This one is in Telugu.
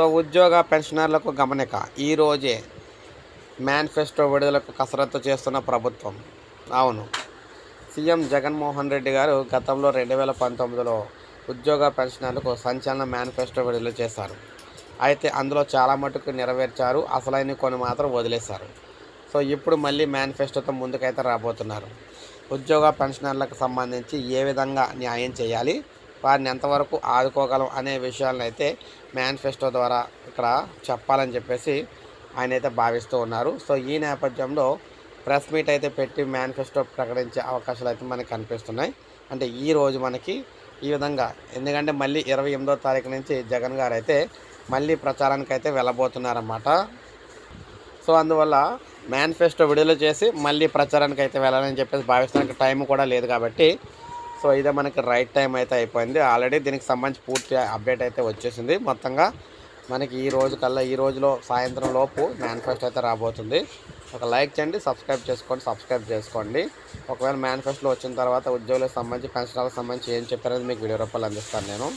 సో ఉద్యోగ పెన్షనర్లకు గమనిక ఈరోజే మేనిఫెస్టో విడుదలకు కసరత్తు చేస్తున్న ప్రభుత్వం. అవును. సీఎం జగన్మోహన్ రెడ్డి గారు గతంలో రెండు వేల పంతొమ్మిదిలో ఉద్యోగ పెన్షనర్లకు సంచలన మేనిఫెస్టో విడుదల చేశారు. అయితే అందులో చాలా మటుకు నెరవేర్చారు అసలైన కొన్ని మాత్రం వదిలేశారు. సో ఇప్పుడు మళ్ళీ మేనిఫెస్టోతో ముందుకైతే రాబోతున్నారు. ఉద్యోగ పెన్షనర్లకు సంబంధించి ఏ విధంగా న్యాయం చేయాలి వారిని ఎంతవరకు ఆదుకోగలం అనే విషయాలను అయితే మేనిఫెస్టో ద్వారా ఇక్కడ చెప్పాలని చెప్పేసి ఆయన అయితే భావిస్తూ ఉన్నారు. సో ఈ నేపథ్యంలో ప్రెస్ మీట్ అయితే పెట్టి మేనిఫెస్టో ప్రకటించే అవకాశాలు అయితే మనకి కనిపిస్తున్నాయి. అంటే ఈ రోజు మనకి ఈ విధంగా ఎందుకంటే మళ్ళీ ఇరవై ఎనిమిదో తారీఖు నుంచి జగన్ గారు అయితే మళ్ళీ ప్రచారానికి అయితే వెళ్ళబోతున్నారన్నమాట. సో అందువల్ల మేనిఫెస్టో విడుదల చేసి మళ్ళీ ప్రచారానికి అయితే వెళ్ళాలని చెప్పేసి భావిస్తానికి టైం కూడా లేదు కాబట్టి సో ఇదే మనకి రైట్ టైం అయితే అయిపోయింది. ఆల్రెడీ దీనికి సంబంధించి పూర్తి అప్డేట్ అయితే వచ్చేసింది. మొత్తంగా మనకి ఈ రోజు కల్లా ఈ రోజులో సాయంత్రం లోపు మేనిఫెస్టో అయితే రాబోతుంది. ఒక లైక్ చేయండి సబ్స్క్రైబ్ చేసుకోండి సబ్స్క్రైబ్ చేసుకోండి. ఒకవేళ మేనిఫెస్టోలో వచ్చిన తర్వాత ఉద్యోగులకు సంబంధించి పెన్షన్లకు సంబంధించి ఏం చెప్పారనేది మీకు వీడియో రూపాయలు అందిస్తాను నేను.